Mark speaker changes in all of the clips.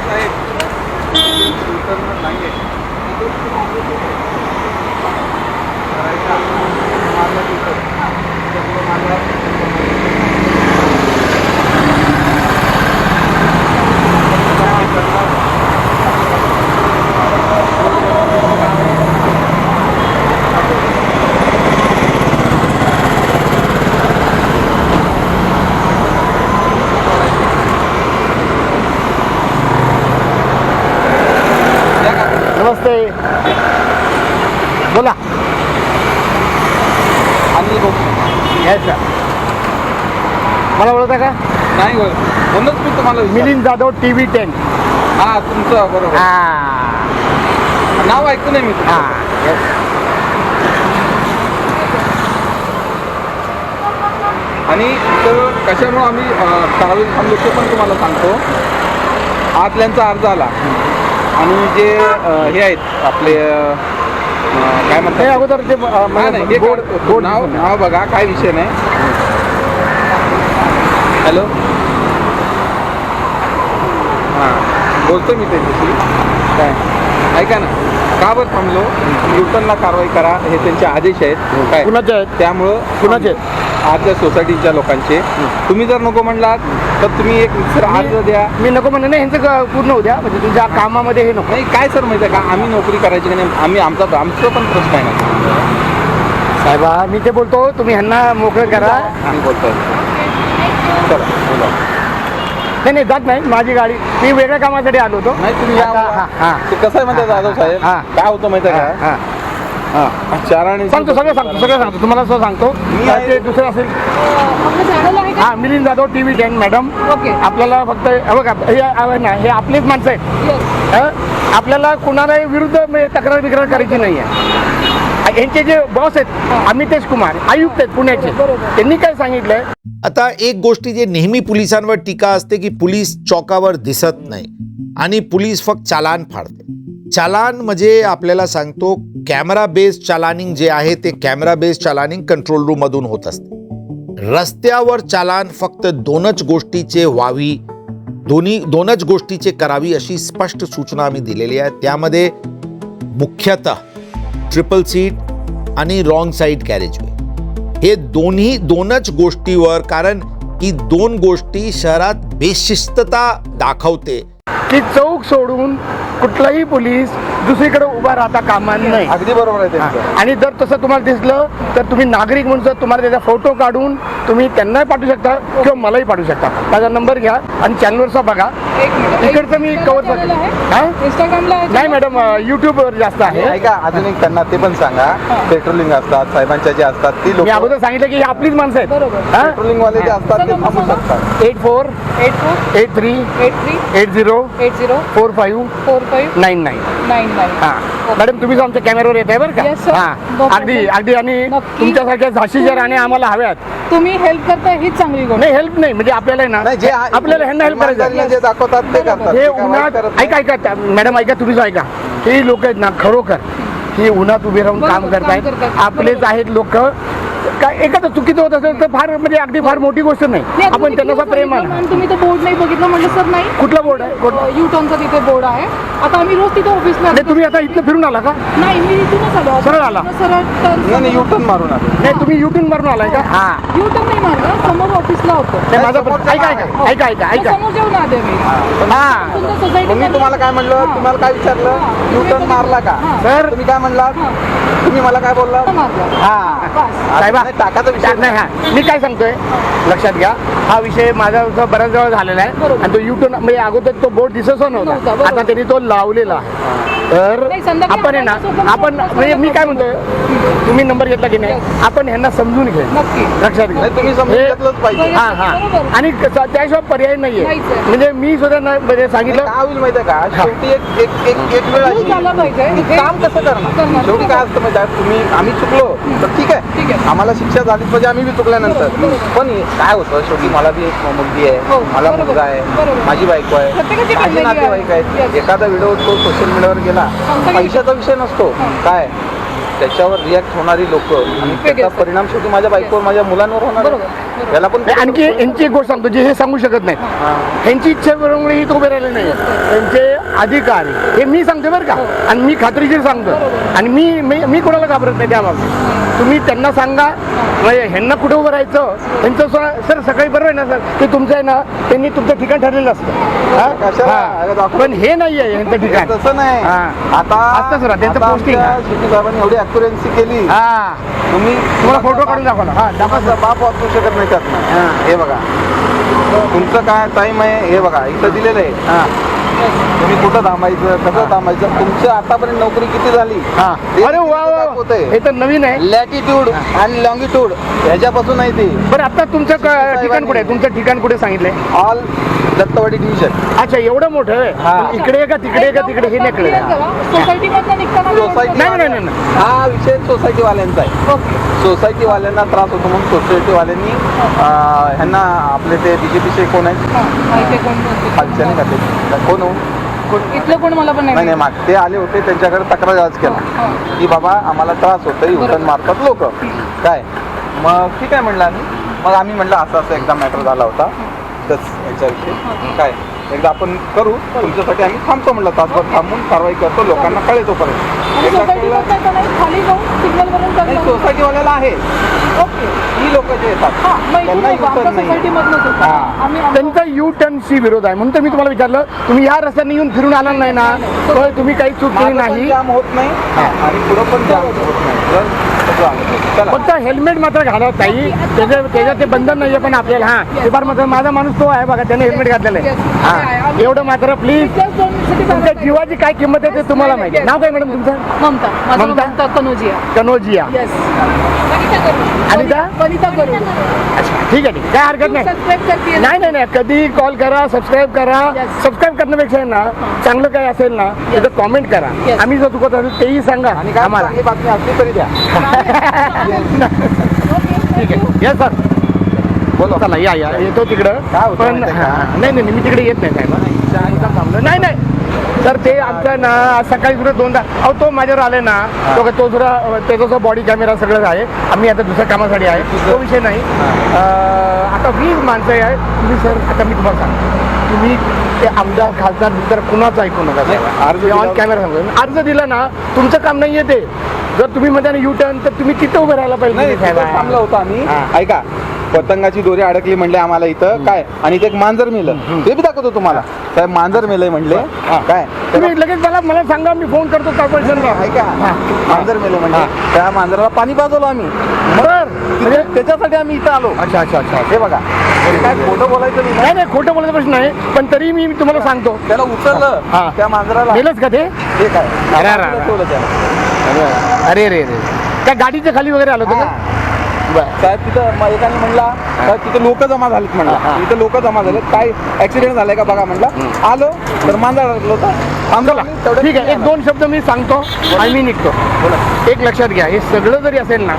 Speaker 1: नाहीच आहे इंटरनेट नाही आहे. करायचं तिथं माझ्या नमस्ते. बोला.
Speaker 2: अनिल
Speaker 1: येस सर मला ओळखता का?
Speaker 2: नाही होय म्हणूनच मी तुम्हाला विचारलं.
Speaker 1: Milind Jadhav T V ten
Speaker 2: हा तुमचं बरोबर.
Speaker 1: हां.
Speaker 2: नाव ऐकू नाही मी तुमचं.
Speaker 1: हां येस
Speaker 2: आणि तर कशामुळे आम्ही अं, ठराविक पण तुम्हाला सांगतो. आतल्यांचा अर्ज आला. आणि जे हे आहेत आपले काय
Speaker 1: हे
Speaker 2: म्हणतात
Speaker 1: अगोदर
Speaker 2: हे
Speaker 1: बोर्ड
Speaker 2: काढतो.
Speaker 1: बोर्ड
Speaker 2: नाव नाव बघा काय विषय नाही. हॅलो? हां बोलतो मी त्याच्याशी. काय? ऐका ना. का बरं थांबलो? न्यूटनला कारवाई करा हे त्यांचे आदेश आहेत. काय?
Speaker 1: कुणाचे आहेत.
Speaker 2: त्यामुळं
Speaker 1: कुणाचे
Speaker 2: आजच्या सोसायटीच्या लोकांचे. तुम्ही जर नको म्हणलात तर तुम्ही एक सर अर्ज द्या.
Speaker 1: मी नको म्हणलं नाही ह्यांचं क- पूर्ण होऊ द्या. म्हणजे तुमच्या कामामध्ये हे नको.
Speaker 2: नाही काय सर माहिती आहे का? आम्ही नोकरी करायची का नाही? आम्ही आमचा आमचं पण प्रश्न आहे ना.
Speaker 1: साहेबा मी ते बोलतो तुम्ही ह्यांना मोकळं करा.
Speaker 2: आम्ही बोलतोय चला बोला.
Speaker 1: नाही नाही जात नाही माझी गाडी. मी वेगळ्या कामासाठी आलो होतो.
Speaker 2: नाही तुम्ही या.
Speaker 1: आता- हां हां.
Speaker 2: ते कसं आहे माहिती आहे जाधव साहेब?
Speaker 1: हां.
Speaker 2: काय होतं माहिती आहे
Speaker 1: हां हां.
Speaker 2: चाराने
Speaker 1: सांगतो सगळं सांगतो सगळं सांगतो. तुम्हाला असं सांगतो. ते दुसरं असेल.
Speaker 3: आपलं चॅनल आहे का?
Speaker 1: हा Milind Jadhav T V ten madam.
Speaker 3: Okay.
Speaker 1: आपल्याला फक्त हे बघा हे ना हे आपलेच माणसं आहेत.
Speaker 3: येस
Speaker 1: हं? आपल्याला कुणालाही विरुद्ध म्हणजे तक्रार बिक्रार करायची नाही आहे. यांचे जे बॉस आहेत अमितेश कुमार आयुक्त आहेत पुण्याचे. त्यांनी काय सांगितलंय?
Speaker 4: आता एक गोष्टी जे नेहमी पोलिसांवर टीका असते की पोलीस चौकावर दिसत नाही आणि पोलीस फक्त चालान फाडते. चालान म्हणजे आपल्याला सांगतो कॅमेरा बेस्ड चालानिंग जे आहे ते कॅमेरा बेस्ड चालानिंग कंट्रोल रूममधून होत असते. रस्त्यावर चालान फक्त दोनच गोष्टीचे व्हावी दोन्ही दोनच गोष्टीचे करावी अशी स्पष्ट सूचना आम्ही दिलेली आहे. त्यामध्ये मुख्यतः ट्रिपल सीट आणि रॉंग साईड कॅरेजवे हे दोन्ही दोनच गोष्टीवर कारण की दोन गोष्टी शहरात बेशिस्तता दाखवते
Speaker 1: की चौक सोडून कुठलाही पोलीस दुसरीकडे उभा राहता कामा नाही.
Speaker 2: अगदी बरोबर आहे त्यांचं.
Speaker 1: आणि जर तसं तुम्हाला दिसलं तर तुम्ही नागरिक म्हणून जर तुम्हाला त्याचा फोटो काढून तुम्ही त्यांनाही पाठवू शकता किंवा मलाही पाठवू शकता. माझा नंबर घ्या आणि चॅनलवरचा बघा.
Speaker 3: एक मिनिट
Speaker 1: इकडचं मी cover करतो. हा?
Speaker 3: आहे
Speaker 1: नाही मॅडम युट्यूबवर जास्त आहे.
Speaker 2: ऐका अजून एक त्यांना ते पण सांगा. पेट्रोलिंग असतात साहेबांच्या जे असतात ती लोक
Speaker 1: मी अगोदर सांगितलं की ही आपलीच माणसं आहेत.
Speaker 3: बरोबर.
Speaker 2: पेट्रोलिंग वाले जे असतात ते थांबू शकतात.
Speaker 1: Eight four
Speaker 3: eight four
Speaker 1: eight three
Speaker 3: eight three
Speaker 1: eight zero
Speaker 3: eight zero
Speaker 1: four five
Speaker 3: four five
Speaker 1: nine nine
Speaker 3: nine nine
Speaker 1: हा. मॅडम तुम्ही आमच्या कॅमेऱ्यावर येत आहे बरं
Speaker 3: Yes, sir.
Speaker 1: का हा अगदी. अगदी आणि
Speaker 3: नक्की.
Speaker 1: तुमच्यासारख्या झाशीच्या राणी आम्हाला हव्यात.
Speaker 3: तुम्ही हेल्प करताय हीच चांगली गोष्ट.
Speaker 1: नाही हेल्प नाही म्हणजे आपल्याला आहे
Speaker 2: नाही जे
Speaker 1: ना आपल्याला ह्यांना हेल्प करायचं
Speaker 2: इमानदारीने जे दाखवतात ते करतात.
Speaker 1: हे
Speaker 2: ते काय वाईट
Speaker 1: उन्हात
Speaker 2: करत नाही.
Speaker 1: ऐका ऐका त्या- मॅडम ऐका तुम्हीच ऐका. हे लोक आहेत ना खरोखर हे उन्हात उभे राहून
Speaker 3: बरोबर,
Speaker 1: काम
Speaker 3: काम
Speaker 1: करतायत
Speaker 3: करतायत.
Speaker 1: आपलेच
Speaker 3: बरोबर.
Speaker 1: आहेत लोक. काय एखादं चुकीचं होत असेल तर फार म्हणजे अगदी फार मोठी गोष्ट नाही. आपण
Speaker 3: तुम्ही
Speaker 1: त्यांना प्रेम
Speaker 3: मॅम, तुम्ही तो बोर्ड नाही बघितलं म्हणलं सर नाही.
Speaker 1: कुठला बोर्ड आहे?
Speaker 3: यू टर्नचा तिथे बोर्ड आहे. आता आम्ही रोज तिथे ऑफिसला
Speaker 1: नाही तुम्ही आता इथनं फिरून आला का?
Speaker 3: नाही मी इथूनच आलो.
Speaker 1: सरळ आला?
Speaker 3: सरळ
Speaker 2: नाही मारून आले.
Speaker 1: नाही तुम्ही युट्यूब वरून आलाय का? हा.
Speaker 3: यू टर्न नाही मारलं समोर ऑफिसला होतो.
Speaker 1: नाही माझा ऐका ऐका ऐका ऐका ऐका.
Speaker 3: समोर जेवण आले मी.
Speaker 1: हा.
Speaker 3: तुमच्या सोसायटीत
Speaker 2: मग मी तुम्हाला काय म्हणलं? तुम्हाला काय विचारलं? युटर्न मारला का?
Speaker 1: सर.
Speaker 2: तुम्ही काय म्हणलात? तुम्ही मला काय बोलला
Speaker 3: मारलं.
Speaker 1: हा.
Speaker 3: बस.
Speaker 1: साहेबा
Speaker 2: टाकाचा विषय
Speaker 1: नाही हा. मी काय सांगतोय? लक्षात घ्या. हा विषय माझा बऱ्याच वेळा झालेला आहे. आणि तो युट्यूब म्हणजे अगोदर तो बोर्ड दिसत
Speaker 3: नव्हता.
Speaker 1: आता त्यांनी तो लावलेला आहे. तर आपण आहे ना आपण म्हणजे मी काय म्हणतोय? तुम्ही नंबर घेतला की नाही? आपण ह्यांना समजून
Speaker 3: नक्की.
Speaker 1: लक्षात घ्या.
Speaker 2: तुम्ही पाहिजे.
Speaker 1: हा हा. आणि त्याशिवाय पर्याय नाहीये. म्हणजे मी सुद्धा म्हणजे सांगितलं
Speaker 2: काय होईल माहिती आहे का शेवटी एक एक वेळ काम कसं करणार. शेवटी काय असतं माहिती आहे तुम्ही आम्ही चुकलो. तर ठीक आहे.
Speaker 3: आहे.
Speaker 2: आम्हाला शिक्षा झालीच पाहिजे आम्ही बी चुकल्यानंतर. पण काय होतं शेवटी मला बी एक मुलगी
Speaker 3: हो,
Speaker 2: आहे मला
Speaker 3: बरोबर,
Speaker 2: मुलगा आहे. माझी बायको आहे माझे नातेवाईक
Speaker 3: आहे.
Speaker 2: आहेत. एखादा व्हिडिओ तो सोशल मीडियावर गेला पैशाचा विषय नसतो काय त्याच्यावर रिॲक्ट होणारी लोक आणि त्याचा. परिणाम शेवटी माझ्या बायकोवर माझ्या मुलांवर होणार आहे.
Speaker 3: बरोबर, बरोबर.
Speaker 2: याला पण
Speaker 1: आणखी यांची एक गोष्ट सांगतो जे हे सांगू शकत नाही
Speaker 2: हा.
Speaker 1: ह्यांची इच्छा बरोबर ही तो उभे राहिले नाही त्यांचे अधिकार. हे मी सांगते बरं का? आणि मी खात्रीशीर सांगतो आणि मी मी मी कोणाला घाबरत नाही त्या बाबतीत. तुम्ही त्यांना सांगा. म्हणजे ह्यांना कुठं उभं राहायचं? त्यांचं सर सकाळी बरोबर आहे ना सर? ते तुमचं आहे ना त्यांनी तुमचं ठिकाण ठरलेलं असतं. हा? हा. पण हे नाही आहे यांचं ठिकाण.
Speaker 2: तसं नाही.
Speaker 1: हा.
Speaker 2: आता
Speaker 1: असतंच ना, त्यांचं
Speaker 2: आता
Speaker 1: posting
Speaker 2: आमच्या
Speaker 1: आहे.
Speaker 2: शेट्टी साहेबांनी एवढी अॅक्युरन्सी केली.
Speaker 1: हा.
Speaker 2: तुम्ही
Speaker 1: तुम्हाला फोटो काढून दाखवा ना हा दाखवा
Speaker 2: माझा बाप वाचू शकत नाही त्यातनं. हे. बघा. तुमचं काय टाइम आहे हे बघा. इथं दिलेलं आहे.
Speaker 1: हा.
Speaker 2: तुम्ही कुठं थांबायचं कसं थांबायचं? तुमचं आतापर्यंत नोकरी किती झाली?
Speaker 1: अरे वा वा हे तर नवीन आहे.
Speaker 2: लॅटिट्यूड आणि लॉंगिट्यूड ह्याच्यापासून नाही ते.
Speaker 1: बरं आता तुमचं क- ठिकाण कुठे आहे? तुमचं ठिकाण कुठे सांगितलंय?
Speaker 2: ऑल दत्तवाडी डिव्हिजन
Speaker 1: अच्छा एवढं मोठं आहे?
Speaker 2: हा.
Speaker 1: पण इकडे का तिकडे का तिकडे? हे नाही कळलं
Speaker 3: सोसायटी मधनं निघताना
Speaker 2: सोसायटी
Speaker 1: नाही नाही नाही नाही.
Speaker 2: हा विषय सोसायटीवाल्यांचा आहे.
Speaker 3: ओके
Speaker 2: सोसायटीवाल्यांना त्रास होतो म्हणून सोसायटीवाल्यांनी अं, ह्यांना आपले ते बीजेपीचे कोण आहेत?
Speaker 3: माहिती आहे कोण बोलतंय.
Speaker 2: खालच्या नाही का ते कोण हो? कोण
Speaker 3: इथलं कोण मला पण
Speaker 2: नाही माग ते आले होते त्यांच्याकडे तक्रार आज केला.
Speaker 3: हा.
Speaker 2: की बाबा आम्हाला त्रास होतोय उठण मारतात लोक. काय? मग ठीक आहे म्हणलं आम्ही. मग आम्ही म्हणलं असं असं एकदा मॅटर झाला होता. तस याच्याविषयी. काय? एकदा आपण करू. तुमच्यासाठी आम्ही थांबतो म्हणलं तासभर थांबून कारवाई करतो लोकांना कळेल तोपर्यंत. एकदा कळलं
Speaker 3: नाही
Speaker 2: सोसायटीवाल्याला आहे.
Speaker 3: ओके.
Speaker 2: ही लोक जे येतात त्यांना युटर्न नाही
Speaker 1: त्यांचा यू टर्न सी विरोध आहे. म्हणून तर मी तुम्हाला विचारलं तुम्ही या रस्त्याने येऊन फिरून आला नाही ना? तर तुम्ही काही चूक केली नाही?
Speaker 2: जाम होत नाही आणि पुढं पण जाम होत नाही. जर
Speaker 1: फक्त हेल्मेट मात्र घाला ताई त्याच्या त्याच्यात ते बंधन नाहीये पण आपल्याला. हा ते फार मात्र माझा माणूस तो आहे बघा त्याने हेल्मेट घातलेलं. आहे. हा. एवढं मात्र प्लीज तुमच्या जीवाची काय किंमत आहे ते तुम्हाला माहिती. नाव काय मॅडम तुमचं?
Speaker 3: ममता. माझं नाव
Speaker 1: ममता?
Speaker 3: ममता कनोजिया
Speaker 1: कनोजिया
Speaker 3: येस
Speaker 1: अनिता?
Speaker 3: वनिता? करू.
Speaker 1: अच्छा ठीक आहे ठीक आहे. काय हरकत नाही.
Speaker 3: सबस्क्राईब करते
Speaker 1: नाही नाही नाही. कधी कॉल करा सबस्क्राईब करा.
Speaker 3: Yes.
Speaker 1: सबस्क्राईब करण्यापेक्षा आहे ना चांगलं काय असेल ना त्याचं कॉमेंट करा.
Speaker 3: Yes.
Speaker 1: आम्ही जर चुकत असेल तेही सांगा आम्हाला.
Speaker 2: बातमी असली तरी द्या.
Speaker 1: ठीक आहे. येस सर
Speaker 2: बोला.
Speaker 1: चला या या. येतो तिकडं.
Speaker 2: काय होतं
Speaker 1: पण
Speaker 2: माहिती आहे का?
Speaker 1: नाही नाही नाही, मी तिकडे येत नाही साहेब. नाही नाही. सर ते आमचं ना आज सकाळी सुद्धा दोनदा अहो तो माझ्यावर आले ना तो तो सुद्धा त्याचा बॉडी कॅमेरा सगळं आहे. आम्ही आता दुसऱ्या कामासाठी आहे. तो विषय नाही. अं, आता वीस माणसं आहे. तुम्ही सर आता मी तुम्हाला सांगतो. तुम्ही ते आमदार खासदार बिमदार कुणाचं ऐकू नका
Speaker 2: अर्ज
Speaker 1: ऑन कॅमेरा सांगतो अर्ज दिला ना तुमचं काम नाही ते. जर तुम्ही मध्ये यू टर्न तर तुम्ही तिथं उभं राहायला पाहिजे.
Speaker 2: थांबलो होतो आम्ही. ऐका पतंगाची दोरी अडकली म्हणले आम्हाला इथं. काय? आणि इथे एक मांजर मेलं. ते बी दाखवतो तुम्हाला. साहेब मांजर मेलंय म्हणले. काय?
Speaker 1: तुम्ही लगेच मला मला सांगा मी फोन करतो कॉर्पोरेशनला
Speaker 2: ऐका. मांजर मेलं म्हणजे त्या मांजराला पाणी पाजवलं आम्ही.
Speaker 1: म्हणजे
Speaker 2: त्याच्यासाठी आम्ही इथं आलो.
Speaker 1: अच्छा अच्छा अच्छा.
Speaker 2: हे बघा. काय खोटं बोलायचं नाही
Speaker 1: नाही नाही खोटं बोलायचा प्रश्न नाही पण तरी मी तुम्हाला सांगतो.
Speaker 2: त्याला उचललं
Speaker 1: हा.
Speaker 2: त्या मांजराला.
Speaker 1: गेलंच का ते?
Speaker 2: काय?
Speaker 1: अरे, अरे, अरे.
Speaker 2: त्याला.
Speaker 1: अरे रे रे काय गाडीच्या खाली वगैरे आलो होतं
Speaker 2: हा.
Speaker 1: बरं.
Speaker 2: साहेब तिथं म- एकाने म्हणला साहेब तिथं लोक जमा झालीत म्हणला.
Speaker 1: हा.
Speaker 2: तिथं लोक जमा झालेत. काय ऍक्सिडेंट झालाय का बघा म्हणला. आलो तर मांजर अडकलं होतं.
Speaker 1: चला
Speaker 2: तेवढ्यात
Speaker 1: ठीक आहे एक दोन शब्द मी सांगतो आणि मी निघतो. एक लक्षात घ्या हे सगळं जरी असेल ना.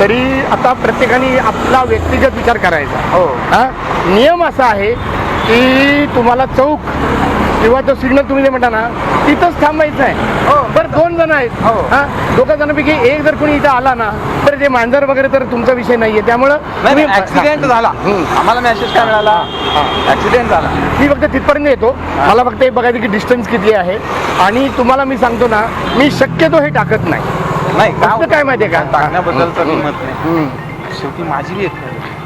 Speaker 1: तरी आता प्रत्येकाने आपला व्यक्तिगत विचार करायचा.
Speaker 2: हो.
Speaker 1: हा? नियम असा आहे की तुम्हाला चौक किंवा तो सिग्नल तुम्ही जे म्हणता ना तिथंच थांबायचं आहे
Speaker 2: हो.
Speaker 1: बरं दोन जण आहेत.
Speaker 2: हो.
Speaker 1: हा? दोघं जणांपैकी एक जर कोणी इथं आला ना तर ते मांजर वगैरे तर तुमचा विषय नाहीये. त्यामुळं
Speaker 2: ऍक्सिडेंट झाला. आम्हाला मेसेज काय मिळाला? ऍक्सिडेंट झाला.
Speaker 1: मी फक्त तिथपर्यंत येतो. मला फक्त हे बघायचं की डिस्टन्स किती आहे. आणि तुम्हाला मी सांगतो ना मी शक्यतो हे टाकत नाही.
Speaker 2: नाही
Speaker 1: काय माहितीये का? हम्म.
Speaker 2: शेवटी माझी एक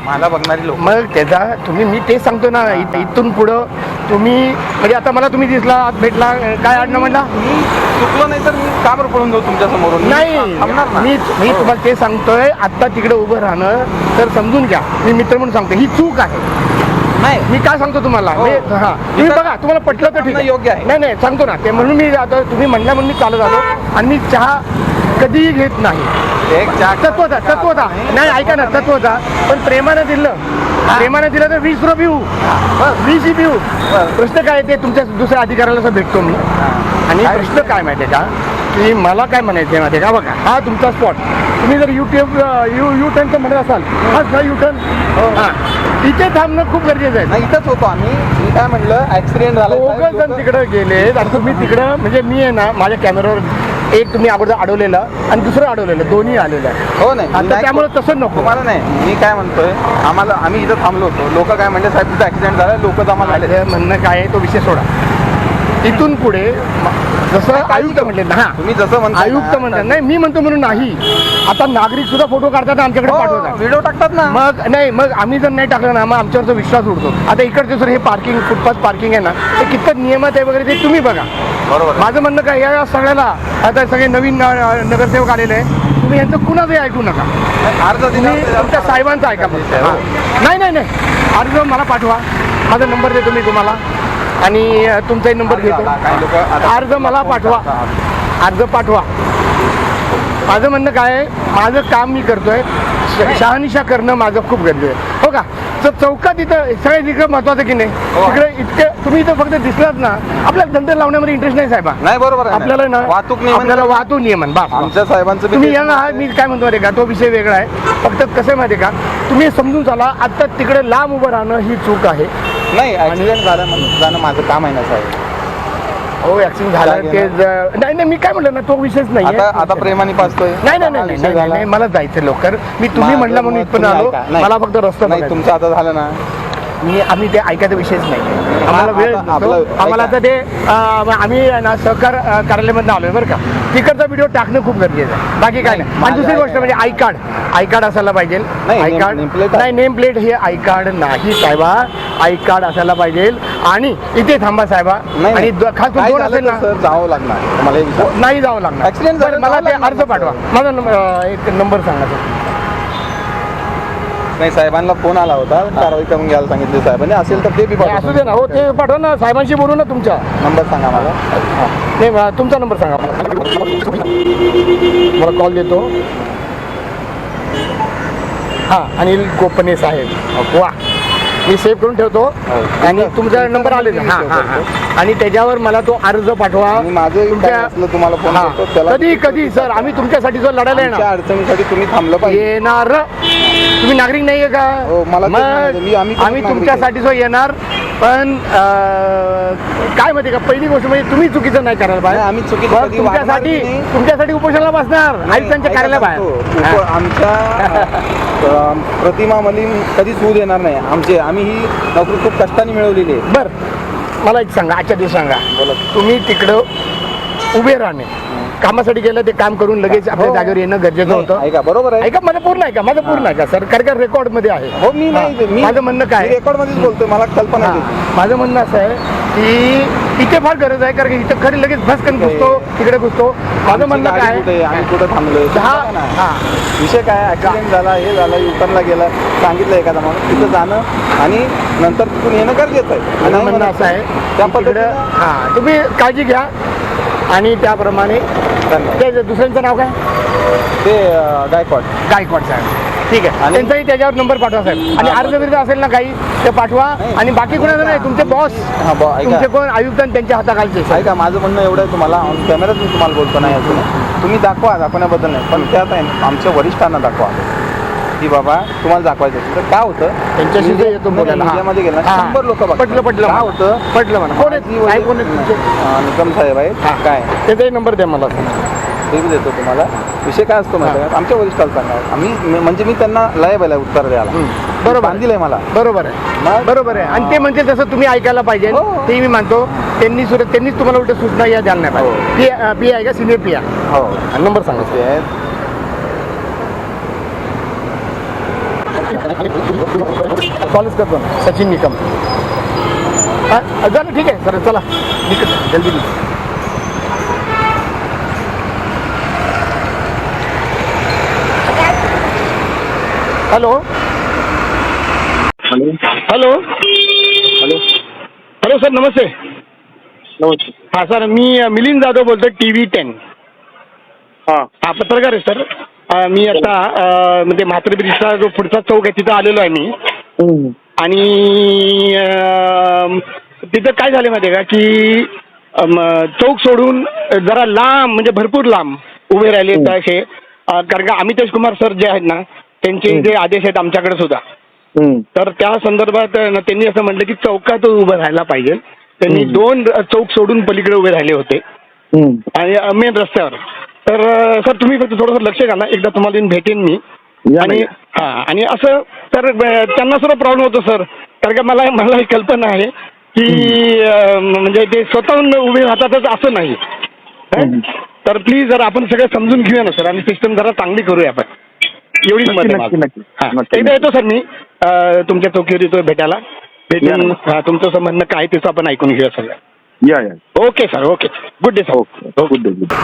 Speaker 2: मला बघणारी लोक.
Speaker 1: मग त्याचा तुम्ही मी तेच सांगतो ना इथून पुढं तुम्ही म्हणजे आता मला तुम्ही दिसला आत भेटला काय आडणं म्हणला?
Speaker 2: मी चुकलो नाही तर मी का बरं पळून जाऊ तुमच्या समोरून? मी
Speaker 1: नाही
Speaker 2: थांबणार ना.
Speaker 1: मी मी
Speaker 2: हो.
Speaker 1: तुम्हाला ते सांगतोय आता तिकडे उभं राहणं तर समजून घ्या. मी मित्र म्हणून सांगतो ही चूक आहे.
Speaker 2: नाही.
Speaker 1: मी काय सांगतो तुम्हाला?
Speaker 2: हो.
Speaker 1: मी- हा. तुम्ही बघा तुम्हाला पटलं तर ठीक
Speaker 2: योग्य आहे.
Speaker 1: नाही नाही सांगतो ना. ते म्हणून मी आता तुम्ही म्हणल्या म्हणून मी चालत आलो. आणि मी चहा कधीही घेत नाही.
Speaker 2: एक
Speaker 1: तत्वता तत्वता नाही ऐका ना तत्वता पण प्रेमानं दिलं. प्रेमानं दिलं तर वीस रुपये पिऊ. वीस ही पिऊ. प्रश्न काय आहे ते तुमच्या दुसऱ्या अधिकाऱ्याला असं भेटतो मी. आणि प्रश्न काय माहितीये का? की मला काय म्हणायचं आहे माहितीये का? बघा हा तुमचा स्पॉट तुम्ही जर युट्यूब यू यू टर्नचं म्हणत असाल हा यू टर्न हा. इथे थांबणं खूप गरजेचं आहे.
Speaker 2: इथंच होतो आम्ही. मी काय म्हटलं ऍक्सिडेंट झाला
Speaker 1: दोघं जण तिकडे गेले आणि तुम्ही तिकडं म्हणजे मी आहे ना माझ्या कॅमेऱ्यावर एक तुम्ही अगोदर अडवलेलं आणि दुसरं अडवलेलं दोन्ही आलेलं. आहे
Speaker 2: हो नाही
Speaker 1: आता त्यामुळे तसं नको.
Speaker 2: तुम्हाला नाही मी काय म्हणतोय आम्हाला आम्ही इथं थांबलो होतो. लोक काय म्हणले साहेब तिथं ऍक्सिडेंट झाला लोक जमा झाले
Speaker 1: माझं म्हणणं काय आहे तो विषय सोडा. इथून पुढे जसं आयुक्त म्हणले ना. हा.
Speaker 2: तुम्ही जसं म्हणता
Speaker 1: आयुक्त म्हणतात. नाही मी म्हणतो म्हणून नाही. आता नागरिक सुद्धा फोटो काढतात आमच्याकडे पाठवतात.
Speaker 2: व्हिडिओ टाकतात ना.
Speaker 1: मग नाही मग आम्ही जर नाही टाकलं ना मग आमच्यावरचा विश्वास उडतो. आता इकडचे सर हे पार्किंग फुटपाथ पार्किंग आहे ना ते कितपत नियमात आहे वगैरे ते तुम्ही बघा.
Speaker 2: बरोबर.
Speaker 1: माझं म्हणणं काय या सगळ्याला आता सगळे नवीन नगरसेवक आलेले आहे तुम्ही यांचं कुणाचंही ऐकू नका.
Speaker 2: अर्ज
Speaker 1: तुम्ही तुमच्या साहेबांचं ऐका हा. नाही नाही नाही. अर्ज मला पाठवा. माझा नंबर देतो मी तुम्हाला. आणि तुमचाही नंबर घेतो. अर्ज मला पाठवा. अर्ज पाठवा. माझं म्हणणं काय आहे? माझं काम मी करतोय. शहानिशा करणं माझं खूप गरजेचं आहे. हो का? तर चौकात इथं सगळ्यात इकडं महत्वाचं की नाही?
Speaker 2: हो.
Speaker 1: तिकडे इतके तुम्ही इथं फक्त दिसलात ना आपल्याला धंदे लावण्यामध्ये इंटरेस्ट नाही साहेबा.
Speaker 2: नाही बरोबर
Speaker 1: आपल्याला ना
Speaker 2: वाहतूक
Speaker 1: आपल्याला वाहतूक नियमन बस
Speaker 2: आमच्या साहेबांचं बी
Speaker 1: तुम्ही या ना मी काय म्हणतो माहिती का? तो विषय वेगळा आहे. फक्त कसं आहे माहिती का? तुम्ही समजून चाला आता तिकडे लांब उभं राहणं ही चूक आहे.
Speaker 2: नाही ऍक्सिडेंट झालं म्हणून जाणं माझं काम आहे ना साहेब.
Speaker 1: हो ऍक्सिडेंट झाला ज- नाही नाही मी काय म्हणलं ना तो विषयच नाही
Speaker 2: आता आता प्रेमाने पाचतोय
Speaker 1: नाही नाही नाही, नाही नाही, नाही, नाही मला जायचं लवकर. मी तुम्ही म्हणलं म्हणून इथपर्यंत आलो. मला फक्त रस्ता
Speaker 2: नाही
Speaker 1: बघायचा.
Speaker 2: तुमचं आता झालं ना.
Speaker 1: मी आम्ही ते ऐकायचा विषयच नाही आम्हाला वेळ
Speaker 2: आता
Speaker 1: नसतो.
Speaker 2: आपलं-
Speaker 1: आम्हाला. आता ते अं, आम्ही ना सहकार अं, कार्यालयामधून आलोय बरं का तिकडचा व्हिडिओ टाकणं खूप गरजेचं आहे बाकी काय नाही आणि
Speaker 2: माझं
Speaker 1: दुसरी गोष्ट. म्हणजे आय कार्ड आय कार्ड असायला पाहिजे
Speaker 2: नाही,
Speaker 1: आय
Speaker 2: नेम-
Speaker 1: कार्ड
Speaker 2: आहे.
Speaker 1: नाही नेम प्लेट हे आय कार्ड नाही साहेबा आय कार्ड असायला पाहिजे आणि इथे थांबा साहेबा
Speaker 2: नाही
Speaker 1: आणि. दो- खास करून
Speaker 2: काय
Speaker 1: दोन
Speaker 2: झालं
Speaker 1: असेल
Speaker 2: तर
Speaker 1: ना
Speaker 2: सर जावं लागणार तुम्हाला हे विचार
Speaker 1: नाही जावं लागणार
Speaker 2: Accident झालं
Speaker 1: बरं, मला
Speaker 2: जावं
Speaker 1: ते
Speaker 2: लागणार
Speaker 1: अर्ज
Speaker 2: ना,
Speaker 1: पाठवा. माझा नंबर अं, एक नंबर सांगा सर.
Speaker 2: नाही साहेबांना फोन आला होता. कारवाई करून घ्यायला सांगितले साहेबांनी. असेल तर ते बी
Speaker 1: नाही, असू दे ना हो ते पाठवा ना साहेबांशी बोलू ना तुमच्या.
Speaker 2: नंबर सांगा मला.
Speaker 1: नाही तुमचा नंबर सांगा मला. कॉल देतो. हां अनिल कोपने साहेब. वा. मी सेव्ह करून ठेवतो. आणि तुमचा नंबर आले हां हां हां. आणि त्याच्यावर मला तो अर्ज पाठवा.
Speaker 2: माझं तुम्हाला फोन
Speaker 1: हां. कधी कधी सर आम्ही तुमच्यासाठी जो लढायला येणार.
Speaker 2: अडचणीसाठी तुम्ही थांबलं पाहिजे.
Speaker 1: येणार. तुम्ही नागरिक नाहीये का?
Speaker 2: हो, मला आम्ही
Speaker 1: तुमच्यासाठी जो येणार पण काय माहिती का पहिली गोष्ट म्हणजे तुम्ही चुकीचं नाही करायला
Speaker 2: नाही, आम्ही
Speaker 1: पाहिजे
Speaker 2: चुकीचं
Speaker 1: तुमच्यासाठी
Speaker 2: नाही.
Speaker 1: तुमच्यासाठी उपोषणाला बसणार. आयुक्तांच्या
Speaker 2: ऐका
Speaker 1: कार्यालय
Speaker 2: सांगतो. उप-
Speaker 1: बाहेर
Speaker 2: आमच्या प्रतिमा मलिन कधी सूद येणार नाही. आमचे आम्ही ही नोकरी खूप कष्टाने मिळवलेली आहे.
Speaker 1: बर. मला एक सांगा आजच्या दिवस सांगा.
Speaker 2: बोला.
Speaker 1: तुम्ही तिकडं उभे राहणे कामासाठी गेलं ते काम करून लगेच आपल्या
Speaker 2: हो.
Speaker 1: जागेवर येणं गरजेचं होतं
Speaker 2: ऐका बरोबर आहे
Speaker 1: ऐका माझं पूर्ण ऐका माझं पूर्ण कारण का रेकॉर्डमध्ये आहे
Speaker 2: हो मी नाही. मी
Speaker 1: माझं म्हणणं काय
Speaker 2: रेकॉर्ड मध्येच बोलतोय मला कल्पना. आहे.
Speaker 1: माझं म्हणणं असं आहे की इथे फार गरज आहे कारण की इथं खरी लगेच भस्कन घुसतो तिकडे घुसतो माझं म्हणणं काय
Speaker 2: आहे? आम्ही कुठं थांबलोय.
Speaker 1: हा
Speaker 2: विषय काय ऍक्सिडेंट झाला हे झालं युटर्नला गेला सांगितलं एखादा माणूस तिथं जाणं आणि नंतर तिथून येणं गरजेचं आहे
Speaker 1: म्हणणं असं आहे
Speaker 2: त्या
Speaker 1: की
Speaker 2: पद्धतीनं
Speaker 1: हा तुम्ही काळजी घ्या आणि त्याप्रमाणे
Speaker 2: धन्यवाद.
Speaker 1: ते दुसऱ्यांचं नाव काय?
Speaker 2: ते अं, गायकवाड.
Speaker 1: गायकवाड साहेब. ठीक आहे.
Speaker 2: आणि-
Speaker 1: त्यांचाही त्याच्यावर नंबर पाठवा साहेब. आणि
Speaker 2: हा,
Speaker 1: अर्ज बिर्ज असेल ना काही ते पाठवा. आणि बाकी कोणाचं नाही तुमचे बॉस
Speaker 2: हा बॉ ऐका.
Speaker 1: तुमचे कोण आयुक्त आणि त्यांच्या हाताखालचे साहेब.
Speaker 2: ऐका माझं म्हणणं एवढं आहे तुम्हाला. ऑन कॅमेराच मी तुम्हाला बोलतो नाही असं नाही. तुम्ही दाखवा दाखवण्याबद्दल नाही. पण त्यात आहे ना, आमच्या वरिष्ठांना दाखवा. की बाबा तुम्हाला दाखवायचं असेल तर काय होतं?
Speaker 1: त्यांच्याशी जे येतो बोलायला, हा.
Speaker 2: मीडियामध्ये गेला
Speaker 1: हा.
Speaker 2: शंभर लोक
Speaker 1: पटलं पटलं
Speaker 2: काय. होतं?
Speaker 1: पटलं म्हणा. कोण आहेत? काय कोण आहेत? तुमचे?
Speaker 2: अं, निकम साहेब आहेत.
Speaker 1: हा.
Speaker 2: काय?
Speaker 1: त्याचाही नंबर द्या मला.
Speaker 2: ते देतो तुम्हाला. विषय काय असतो माहिती आहे का? आमच्या वरिष्ठाला सांगा. आम्ही मी- म्हणजे मी त्यांना लायबल आहे उत्तर द्यायला.
Speaker 1: बरोबर
Speaker 2: बांधील आहे मला.
Speaker 1: बरोबर आहे.
Speaker 2: मग?
Speaker 1: बरोबर आहे. आणि ते म्हणजे तसं तुम्ही ऐकायला पाहिजे
Speaker 2: हो.
Speaker 1: ते मी मानतो. त्यांनी सुद्धा त्यांनीच तुम्हाला उलट सूचना या द्यायला नाही
Speaker 2: हो.
Speaker 1: पाहिजे पी पी आहे का? सिनियर पी आहे
Speaker 2: हो
Speaker 1: नंबर सांगा.
Speaker 2: ते आहेत.
Speaker 1: कॉलेज करतो सचिन निकम. हा झालं ठीक आहे सर चला. निकम जल्दी Nikam. Hello.
Speaker 5: Hello.
Speaker 1: Hello.
Speaker 5: Hello.
Speaker 1: Hello sir नमस्ते.
Speaker 5: नमस्ते.
Speaker 1: हा सर मी मिलिंद जाधव बोलतो टी व्ही टेन.
Speaker 5: हां.
Speaker 1: हा पत्रकार आहे सर. मी आता म्हणजे म्हात्रे ब्रिजचा जो पुढचा चौक आहे तिथं आलेलो आहे मी. आणि तिथं काय झाले माहिती आहे का की चौक सोडून जरा लांब म्हणजे भरपूर लांब उभे राहिले असे कारण का अमितेश कुमार सर जे आहेत ना त्यांचे जे आदेश आहेत आमच्याकडे सुद्धा. तर त्या संदर्भात त्यांनी असं म्हटलं की चौकात उभं राहायला पाहिजे. त्यांनी दोन चौक सोडून पलीकडे उभे राहिले होते. आणि मेन रस्त्यावर. तर सर तुम्ही फक्त थोडंसं लक्ष घाला. एकदा तुम्हाला भेटेन मी. आणि. हा आणि असं तर त्यांना सुद्धा प्रॉब्लेम होतो सर. कारण का मला मला ही कल्पना आहे की म्हणजे ते स्वतःहून उभे राहतातच असं नाही? तर प्लीज जरा आपण सगळं समजून घेऊया ना सर. आणि सिस्टम जरा चांगली करूया आपण. एवढीच मत. हा.
Speaker 5: नक्की,
Speaker 1: एकदा येतो सर मी. तुमच्या चौकीवर येतो भेटायला. भेटून. हा, तुमचं असं म्हणणं काय त्याचं आपण ऐकून घेऊया सगळं
Speaker 5: या या.
Speaker 1: Okay sir. Okay. Good day sir
Speaker 5: okay. Good day good day